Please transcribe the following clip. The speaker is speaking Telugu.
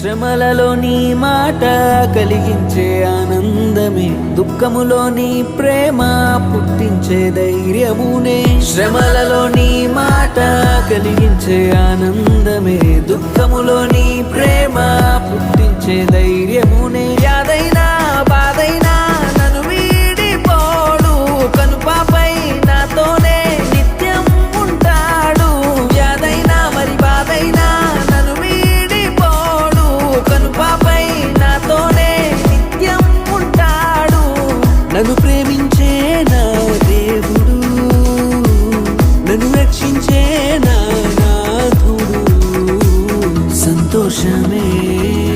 శ్రమలలో నీ మాట కలిగించే ఆనందమే దుఃఖములో నీ ప్రేమ పుట్టించే ధైర్యమునే. శ్రమలలో నీ మాట కలిగించే ఆనందమే దుఃఖములో నీ ప్రేమ పుట్టించే ధైర్యమునే. నన్ను ప్రేమించే నా దేవుడు. నన్ను రక్షించే నా నాథుడు. సంతోషమే.